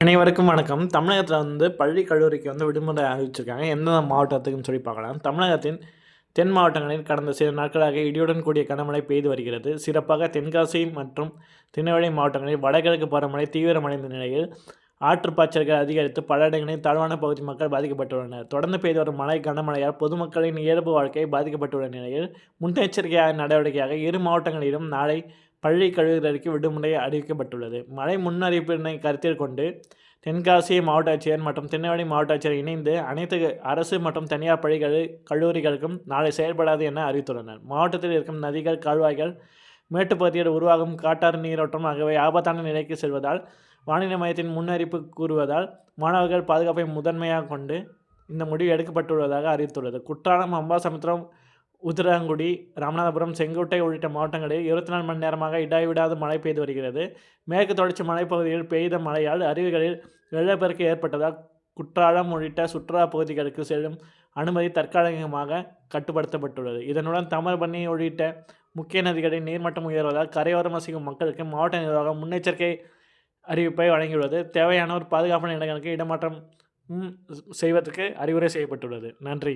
அனைவருக்கும் வணக்கம். தமிழகத்தில் வந்து பள்ளி கல்லூரிக்கு வந்து விடுமுறை அறிவிச்சிருக்காங்க. எந்தெந்த மாவட்டத்துக்குன்னு சொல்லி பார்க்கலாம். தமிழகத்தின் தென் மாவட்டங்களில் கடந்த சில நாட்களாக இடியுடன் கூடிய கனமழை பெய்து வருகிறது. சிறப்பாக தென்காசி மற்றும் திருநெல்வேலி மாவட்டங்களில் வடகிழக்கு பருவமழை தீவிரமடைந்த நிலையில் ஆற்றுப்பாய்ச்சல்கள் அதிகரித்து பல இடங்களில் தாழ்வான பகுதி மக்கள் பாதிக்கப்பட்டுள்ளனர். தொடர்ந்து பெய்து வரும் மழை கனமழையால் பொதுமக்களின் இயல்பு வாழ்க்கை பாதிக்கப்பட்டுள்ள நிலையில் முன்னெச்சரிக்கையாக நடவடிக்கையாக இரு மாவட்டங்களிலும் நாளை பள்ளி கல்லூரிகளுக்கு விடுமுறை அறிவிக்கப்பட்டுள்ளது. மழை முன்னறிவிப்பினை கருத்தில் கொண்டு தென்காசி மாவட்ட ஆட்சியர் மற்றும் திருநெல்வேலி மாவட்ட ஆட்சியர் இணைந்து அனைத்து அரசு மற்றும் தனியார் பள்ளிகள் கல்லூரிகளுக்கும் நாளை செயல்படாது என அறிவித்துள்ளனர். மாவட்டத்தில் இருக்கும் நதிகள் கால்வாய்கள் மேட்டுப்பகுதியில் உருவாகும் காட்டாறு நீரோட்டம் ஆகியவை ஆபத்தான நிலைக்கு செல்வதால் வானிலை மையத்தின் முன்னறிப்பு கூறுவதால் மாணவர்கள் பாதுகாப்பை முதன்மையாக கொண்டு இந்த முடிவு எடுக்கப்பட்டுள்ளதாக அறிவித்துள்ளது. குற்றாலம் அம்பாசமுத்திரம் உதிரங்குடி ராமநாதபுரம் செங்கோட்டை உள்ளிட்ட மாவட்டங்களில் இருபத்தி நாலு மணி நேரமாக இடைவிடாது மழை பெய்து வருகிறது. மேற்கு தொடர்ச்சி மலைப்பகுதியில் பெய்த மழையால் அருவிகளில் வெள்ளப்பெருக்கு ஏற்பட்டதால் குற்றாலம் உள்ளிட்ட சுற்றுலா பகுதிகளுக்கு செல்லும் அனுமதி தற்காலிகமாக கட்டுப்படுத்தப்பட்டுள்ளது. இதனுடன் தமர்பண்ணி உள்ளிட்ட முக்கிய நதிகளின் நீர்மட்டம் உயர்வதால் கரையோரம் வசிக்கும் மக்களுக்கு மாவட்ட நிர்வாகம் முன்னெச்சரிக்கை அறிவிப்பை வழங்கியுள்ளது. தேவையானோர் பாதுகாப்பான இடங்களுக்கு இடமாற்றம் செய்வதற்கு அறிவுரை செய்யப்பட்டுள்ளது. நன்றி.